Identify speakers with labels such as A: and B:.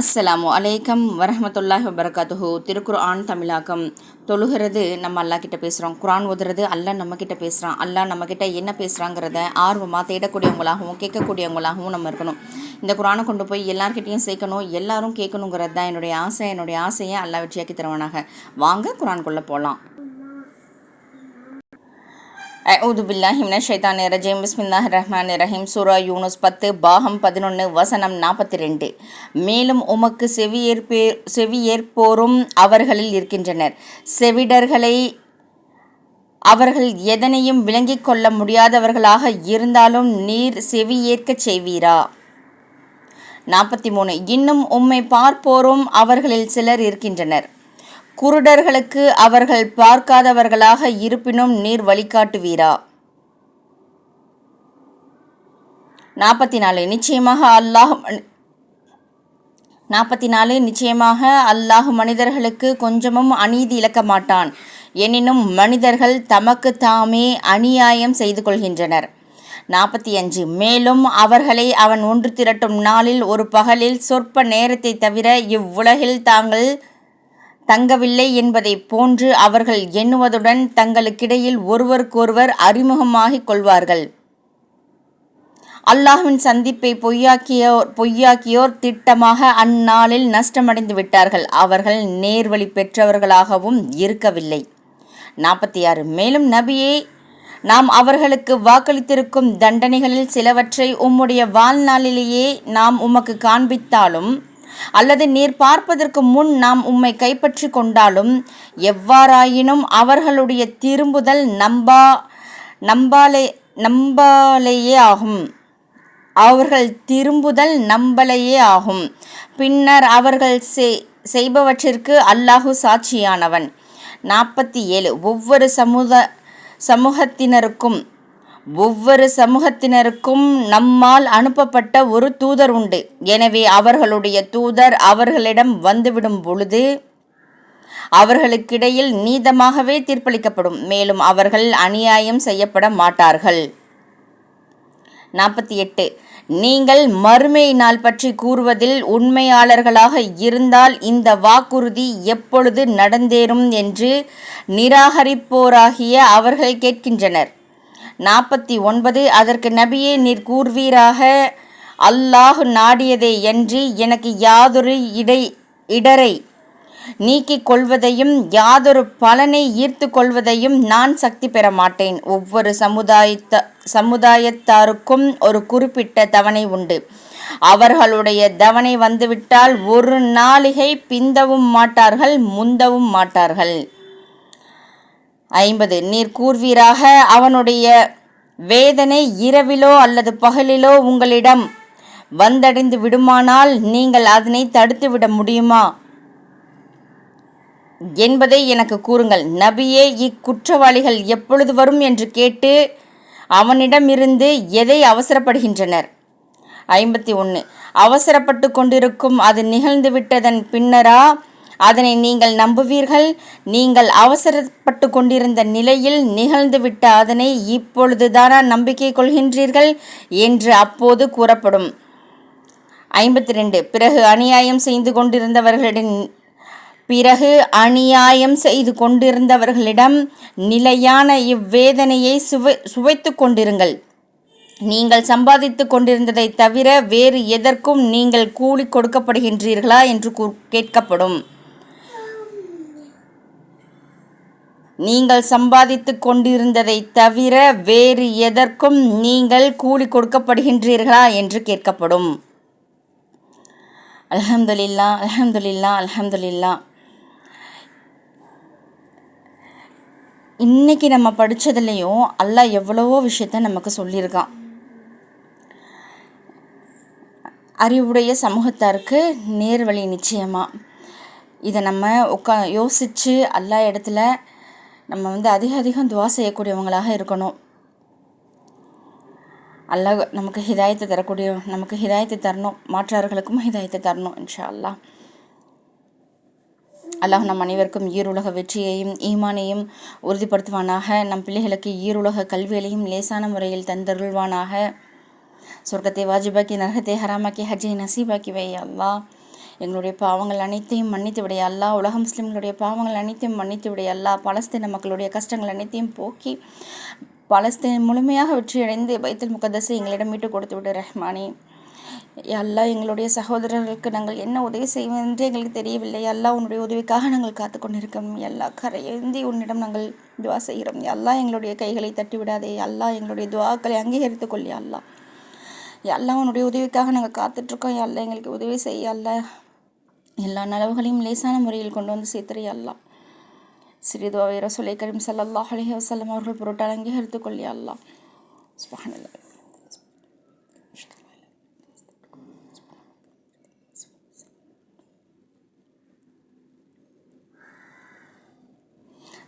A: அஸ்ஸலாமு அலைக்கம் வரஹமத்துல்லாஹி வபரகாத்துஹு. திருக்குர் ஆண் தமிழாக்கம். தொழுகிறது நம்ம அல்லா கிட்ட பேசுகிறோம் குரான் ஓதுறது அல்லாஹ் நம்ம கிட்ட பேசுகிறான் அல்லாஹ் நம்ம கிட்ட என்ன பேசுகிறாங்கிறத ஆர்வமாக தேடக்கூடியவங்களாகவும் கேட்கக்கூடியவங்களாகவும் நம்ம இருக்கணும். இந்த குரானை கொண்டு போய் எல்லார்கிட்டையும் சேர்க்கணும் எல்லாரும் கேட்கணுங்கிறது தான் என்னுடைய ஆசை. என்னுடைய ஆசையை அல்லா வெற்றியாக்கி தருவானாக. வாங்க குரான்குள்ளே போகலாம் அவுது பில்லாஹி ஷைத்தான் ரஜீம். பிஸ்மில்லாஹ் ரஹ்மான் ரஹீம். சூரா யூனுஸ் பத்து பாகம் பதினொன்று வசனம் நாற்பத்தி ரெண்டு. மேலும் உமக்கு செவியேற்பே செவியேற்போரும் அவர்களில் இருக்கின்றனர். செவிடர்களை அவர்கள் எதனையும் விளங்கிக் கொள்ள முடியாதவர்களாக இருந்தாலும் நீர் செவியேற்கச் செய்வீரா? நாற்பத்தி மூணு இன்னும் உம்மை பார்ப்போரும் அவர்களில் சிலர் இருக்கின்றனர். குருடர்களுக்கு அவர்கள் பார்க்காதவர்களாக இருப்பினும் நீர் வழிகாட்டுவீரா? நாற்பத்தி நாலு நிச்சயமாக அல்லாஹ் நாற்பத்தி நாலு நிச்சயமாக அல்லாஹ் மனிதர்களுக்கு கொஞ்சமும் அநீதி இழக்க மாட்டான். எனினும் மனிதர்கள் தமக்கு தாமே அநியாயம் செய்து கொள்கின்றனர். நாற்பத்தி அஞ்சு மேலும் அவர்களை அவன் ஒன்று திரட்டும் நாளில் ஒரு பகலில் சொற்ப நேரத்தை தவிர இவ்வுலகில் தாங்கள் தங்கவில்லை என்பதைப் போன்று அவர்கள் எண்ணுவதுடன் தங்களுக்கிடையில் ஒருவருக்கொருவர் அறிமுகமாகிக் கொள்வார்கள். அல்லாஹ்வின் சந்திப்பை பொய்யாக்கியோர் பொய்யாக்கியோர் திட்டமாக அந்நாளில் நஷ்டமடைந்து விட்டார்கள். அவர்கள் நேர்வழி பெற்றவர்களாகவும் இருக்கவில்லை. நாற்பத்தி ஆறு. மேலும் நபியே நாம் அவர்களுக்கு வாக்களித்திருக்கும் தண்டனைகளில் சிலவற்றை உம்முடைய வாழ்நாளிலேயே நாம் உமக்கு காண்பித்தாலும் அல்லது நீர் பார்ப்பதற்கு முன் நாம் உம்மை கைப்பற்றி கொண்டாலும் எவ்வாறாயினும் அவர்களுடைய திரும்புதல் நம்பா நம்பாலே நம்பாலேயே ஆகும். அவர்கள் திரும்புதல் நம்பலையே ஆகும். பின்னர் அவர்கள் செய்பவற்றிற்கு அல்லாஹு சாட்சியானவன். நாற்பத்தி ஏழு ஒவ்வொரு சமூக சமூகத்தினருக்கும் ஒவ்வொரு சமூகத்தினருக்கும் நம்மால் அனுப்பப்பட்ட ஒரு தூதர் உண்டு. எனவே அவர்களுடைய தூதர் அவர்களிடம் வந்துவிடும் பொழுது அவர்களுக்கிடையில் நீதமாகவே தீர்ப்பளிக்கப்படும். மேலும் அவர்கள் அநியாயம் செய்யப்பட மாட்டார்கள். நாற்பத்தி எட்டு. நீங்கள் மறுமை நாள் பற்றி கூறுவதில் உண்மையாளர்களாக இருந்தால் இந்த வாக்குறுதி எப்பொழுது நடந்தேறும் என்று நிராகரிப்போராகிய அவர்கள் கேட்கின்றனர். நாற்பத்தி ஒன்பது அதற்கு நபியே நீர் கூர்வீராக அல்லாஹ் நாடியதே என்று எனக்கு யாதொரு இடை இடரை நீக்கிக் கொள்வதையும் யாதொரு பலனை ஈர்த்து கொள்வதையும் நான் சக்தி பெற மாட்டேன். ஒவ்வொரு சமுதாயத்த சமுதாயத்தாருக்கும் ஒரு குறிப்பிட்ட தவணை உண்டு. அவர்களுடைய தவணை வந்துவிட்டால் ஒரு நாளிகை பிந்தவும் மாட்டார்கள் முந்தவும் மாட்டார்கள். ஐம்பது. நீர் கூர்வீராக அவனுடைய வேதனை இரவிலோ அல்லது பகலிலோ உங்களிடம் வந்தடைந்து விடுமானால் நீங்கள் அதனை தடுத்துவிட முடியுமா? என்பதை எனக்கு கூறுங்கள். நபியே இக்குற்றவாளிகள் எப்பொழுது வரும் என்று கேட்டு அவனிடமிருந்து எதை அவசரப்படுகின்றனர்? ஐம்பத்தி ஒன்று அவசரப்பட்டு கொண்டிருக்கும் அது நிகழ்ந்து விட்டதன் பின்னரா அதனை நீங்கள் நம்புவீர்கள். நீங்கள் அவசரப்பட்டு கொண்டிருந்த நிலையில் நிகழ்ந்துவிட்ட அதனை இப்பொழுதுதானா நம்பிக்கை கொள்கின்றீர்கள் என்று அப்போது கூறப்படும். ஐம்பத்தி ரெண்டு பிறகு அநியாயம் செய்து கொண்டிருந்தவர்களிடம் பிறகு அநியாயம் செய்து கொண்டிருந்தவர்களிடம் நிலையான இவ்வேதனையை சுவை சுவைத்து கொண்டிருங்கள். நீங்கள் சம்பாதித்து கொண்டிருந்ததை தவிர வேறு எதற்கும் நீங்கள் கூலி கொடுக்கப்படுகின்றீர்களா என்று கேட்கப்படும். நீங்கள் சம்பாதித்து கொண்டிருந்ததை தவிர வேறு எதற்கும் நீங்கள் கூலி கொடுக்கப்படுகின்றீர்களா என்று கேட்கப்படும். அலமதுல்லா அலமதுல்லா அலமதுல்லா இன்றைக்கி நம்ம படித்ததுலேயும் அல்லாஹ் எவ்வளவோ விஷயத்த நமக்கு சொல்லியிருக்கான். அறிவுடைய சமூகத்தாருக்கு நேர்வழி நிச்சயமாக இதை நம்ம உட்கா யோசித்து எல்லா இடத்துல நம்ம வந்து அதிக அதிகம் துவா செய்யக்கூடியவங்களாக இருக்கணும். அல்லாஹ் நமக்கு ஹிதாயத்தை தரக்கூடிய நமக்கு ஹிதாயத்தை தரணும். மாற்றார்களுக்கும் ஹிதாயத்தை தரணும் இன்ஷா அல்லா அல்லாஹ் நம் அனைவருக்கும் ஈருலக வெற்றியையும் ஈமானையும் உறுதிப்படுத்துவானாக. நம் பிள்ளைகளுக்கு ஈருலக கல்வியலையும் லேசான முறையில் தந்தருள்வானாக. சொர்க்கத்தை வாஜிபாக்கி நரகத்தை ஹராமாக்கி ஹஜ்ஜை நசீபாக்கி வை அல்லா. எங்களுடைய பாவங்கள் அனைத்தையும் மன்னித்து விடைய அல்லா. உலக முஸ்லிம்களுடைய பாவங்கள் அனைத்தையும் மன்னித்து விடைய அல்லா. பலஸ்தீன மக்களுடைய கஷ்டங்கள் அனைத்தையும் போக்கி பலஸ்தீன் முழுமையாக வெற்றியடைந்து பைத்தல் முகதஸை எங்களிடம் மீட்டு கொடுத்து விடு ரஹ்மானி. எல்லாம் எங்களுடைய சகோதரர்களுக்கு நாங்கள் என்ன உதவி செய்வோம் என்று எங்களுக்கு தெரியவில்லை எல்லாம் உன்னுடைய உதவிக்காக நாங்கள் காத்து கொண்டிருக்கோம் எல்லா கரையேந்தி உன்னிடம் நாங்கள் துவா செய்கிறோம் எல்லாம் எங்களுடைய கைகளை தட்டி விடாதே எங்களுடைய துவாக்களை அங்கீகரித்துக் கொள்ளி எல்லாம் எல்லாம் உன்னுடைய உதவிக்காக நாங்கள் காத்துட்ருக்கோம் எல்லாம் எங்களுக்கு உதவி செய்ய அல்ல எல்லா நலவுகளையும் லேசான முறையில் கொண்டு வந்து சேர்த்துறி அல்லா சிறிதுவாவை ரசூலை கரீம் சல்லாஹ் அலைஹி வஸல்லம் அவர்கள் பொருட்டால் அங்கீகரித்துக் கொள்ளி அல்லா சுபஹானல்லாஹ்